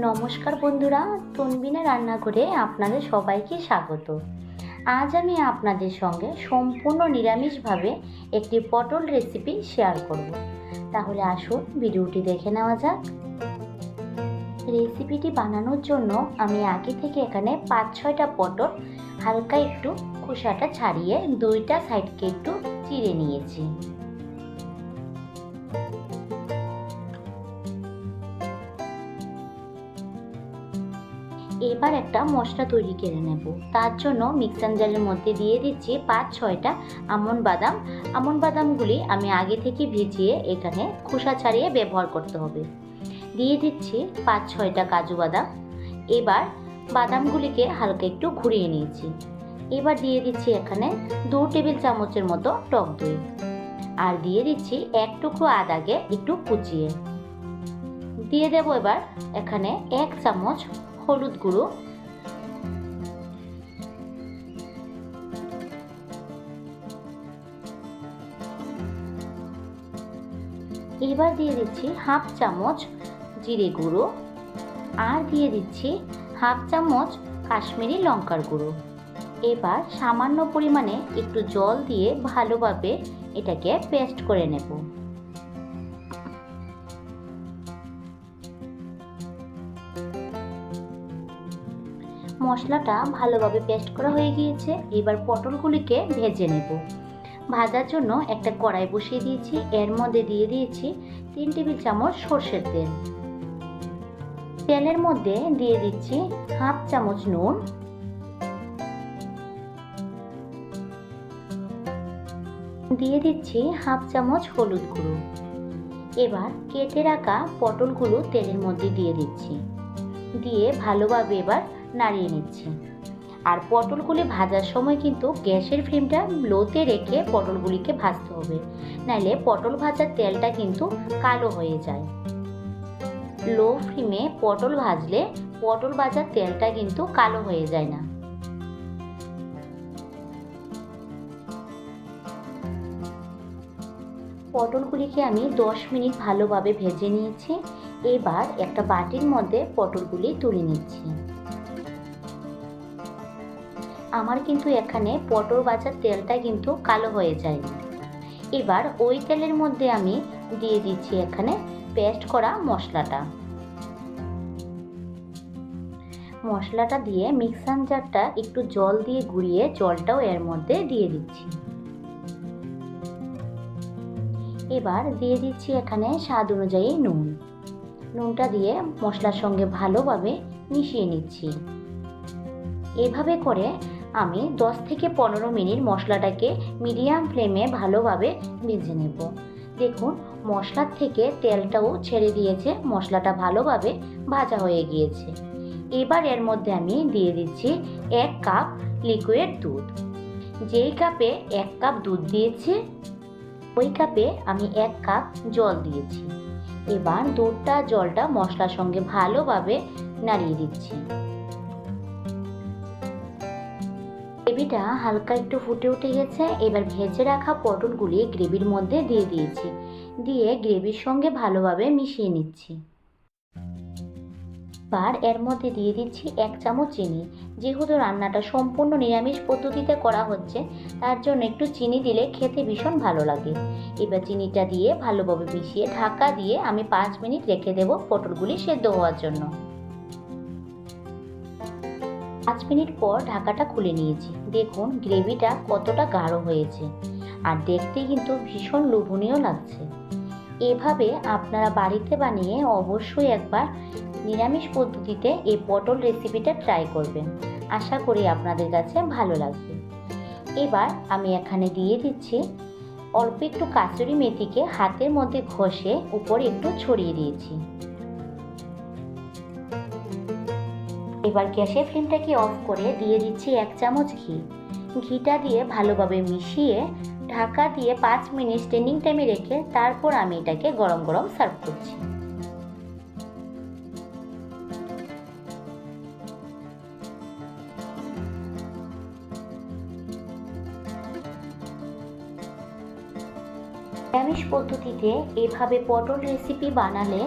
নমস্কার বন্ধুরা, তনবিনা রান্নাঘরে আপনাদের সবাইকে স্বাগত। আজ আমি আপনাদের সঙ্গে সম্পূর্ণ নিরামিষভাবে একটি পটল রেসিপি শেয়ার করব। তাহলে আসুন, ভিডিওটি দেখে নেওয়া যাক। রেসিপিটি বানানোর জন্য আমি আগে থেকে এখানে পাঁচ ছয়টা পটল, হালকা একটু খোসাটা ছাড়িয়ে দুইটা সাইডকে একটু চিড়ে নিয়েছি। এবার একটা মশলা তৈরি করে নেব। তার জন্য মিক্সার জারের মধ্যে দিয়ে দিচ্ছি পাঁচ, ছয়টা আমন বাদাম। আমন বাদামগুলি আমি আগে থেকে ভিজিয়ে এখানে খোসা ছাড়িয়ে ব্যবহার করতে হবে। দিয়ে দিচ্ছি পাঁচ, ছয়টা কাজু বাদাম। এবার বাদামগুলিকে হালকা একটু ঘুরিয়ে নিয়েছি। এবার দিয়ে দিচ্ছি এখানে দু টেবিল চামচের মতো টক দই। আর দিয়ে দিচ্ছি এক টুকরো আদাকে একটু কুচিয়ে। দিয়ে দেবো এবার এখানে এক চামচ হলুদ গুঁড়ো। এবার দিয়ে দিচ্ছি হাফ চামচ জিরে গুঁড়ো আর দিয়ে দিচ্ছি হাফ চামচ কাশ্মীরি লঙ্কার গুঁড়ো। এবার সামান্য পরিমাণে একটু জল দিয়ে ভালোভাবে এটাকে পেস্ট করে নেব। মশলাটা ভালোভাবে পেস্ট করা হয়ে গিয়েছে। এবার পটলগুলিকে ভেজে নেব। ভাজার জন্য একটা কড়াই বসিয়ে দিয়েছি। এর মধ্যে দিয়ে দিয়েছি তিন টেবিল চামচ সর্ষের তেল। তেলের মধ্যে দিয়ে দিচ্ছি হাফ চামচ নুন। দিয়ে দিচ্ছি হাফ চামচ হলুদ গুঁড়ো। এবার কেটে রাখা পটলগুলো তেলের মধ্যে দিয়ে দিচ্ছি। দিয়ে ভালোভাবে এবার নাড়িয়ে নিচ্ছি। আর পটলগুলি ভাজার সময় কিন্তু গ্যাসের ফ্লেমটা লোতে রেখে পটলগুলিকে ভাজতে হবে। নাহলে পটল ভাজার তেলটা কিন্তু কালো হয়ে যায়। লো ফ্লেমে পটল ভাজলে পটল ভাজার তেলটা কিন্তু কালো হয়ে যায় না। পটলগুলিকে আমি দশ মিনিট ভালোভাবে ভেজে নিয়েছি। এবার একটা বাটির মধ্যে পটলগুলি তুলে নিচ্ছি। আমার কিন্তু এখানে পটল ভাজার তেলটা কিন্তু কালো হয়ে যায়নি এবার ওই তেলের মধ্যে আমি দিয়ে দিচ্ছি এখানে পেস্ট করা মশলাটা। মশলাটা দিয়ে মিক্সার জারটা একটু জল দিয়ে গুঁড়িয়ে জলটাও এর মধ্যে দিয়ে দিচ্ছি। এবার দিয়ে দিচ্ছি এখানে স্বাদ অনুযায়ী নুন। নুনটা দিয়ে মশলার সঙ্গে ভালোভাবে মিশিয়ে নিচ্ছি। এভাবে করে আমি 10 থেকে পনেরো মিনিট মশলাটাকে মিডিয়াম ফ্লেমে ভালোভাবে ভেজে নেব। দেখুন, মশলার থেকে তেলটাও ছেড়ে দিয়েছে, মশলাটা ভালোভাবে ভাজা হয়ে গিয়েছে। এবার এর মধ্যে আমি দিয়ে দিচ্ছি এক কাপ লিকুইড দুধ। যেই কাপে এক কাপ দুধ দিয়েছি, ওই কাপে আমি এক কাপ জল দিয়েছি। এবার দুধটা, জলটা মশলার সঙ্গে ভালোভাবে নাড়িয়ে দিচ্ছি। গ্রেভিটা হালকা একটু ফুটে উঠে গেছে, এবার ভেজে রাখা পটলগুলি গ্রেভির মধ্যে দিয়ে দিয়েছি। দিয়ে গ্রেভির সঙ্গে ভালোভাবে মিশিয়ে নিচ্ছি। এবার এর মধ্যে দিয়ে দিচ্ছি এক চামচ চিনি। যেহেতু রান্নাটা সম্পূর্ণ নিরামিষ পদ্ধতিতে করা হচ্ছে, তার জন্য একটু চিনি দিলে খেতে ভীষণ ভালো লাগে। এবার চিনিটা দিয়ে ভালোভাবে মিশিয়ে ঢাকা দিয়ে আমি পাঁচ মিনিট রেখে দেব পটলগুলি সেদ্ধ হওয়ার জন্য। পাঁচ মিনিট পর ঢাকাটা খুলে নিয়েছি। দেখুন, গ্রেভিটা কতটা গাঢ় হয়েছে। আর দেখতে কিন্তু ভীষণ লোভনীয় লাগছে। এভাবে আপনারা বাড়িতে বানিয়ে অবশ্যই একবার নিরামিষ পদ্ধতিতে এই পটল রেসিপিটা ট্রাই করবেন। আশা করি আপনাদের কাছে ভালো লাগবে। এবার আমি এখানে দিয়ে দিচ্ছি অল্প একটু কাসুরি মেথিকে হাতের মধ্যে ঘষে উপরে একটু ছড়িয়ে দিয়েছি। এবার গ্যাসের ফ্লেমটাকে অফ করে দিয়ে দিচ্ছি এক চামচ ঘি। ঘিটা দিয়ে ভালোভাবে মিশিয়ে ঢাকা দিয়ে পাঁচ মিনিট স্ট্যান্ডিং টাইমে রেখে তারপর আমি এটাকে গরম গরম সার্ভ করছি। নিরামিষ পদ্ধতিতে এভাবে পটল রেসিপি বানালে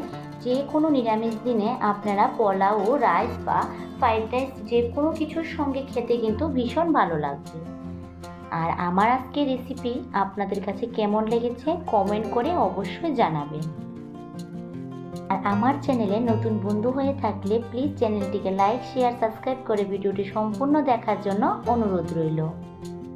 যে কোনো নিরামিষ দিনে আপনারা পোলাও, রাইস বা ফ্রাইড রাইস যে কোনো কিছুর সঙ্গে খেতে কিন্তু ভীষণ ভালো লাগবে। আর আমার আজকে রেসিপি আপনাদের কাছে কেমন লেগেছে কমেন্ট করে অবশ্যই জানাবেন। আর আমার চ্যানেলে নতুন বন্ধু হয়ে থাকলে প্লিজ চ্যানেলটিকে লাইক শেয়ার সাবস্ক্রাইব করে ভিডিওটি সম্পূর্ণ দেখার জন্য অনুরোধ রইল।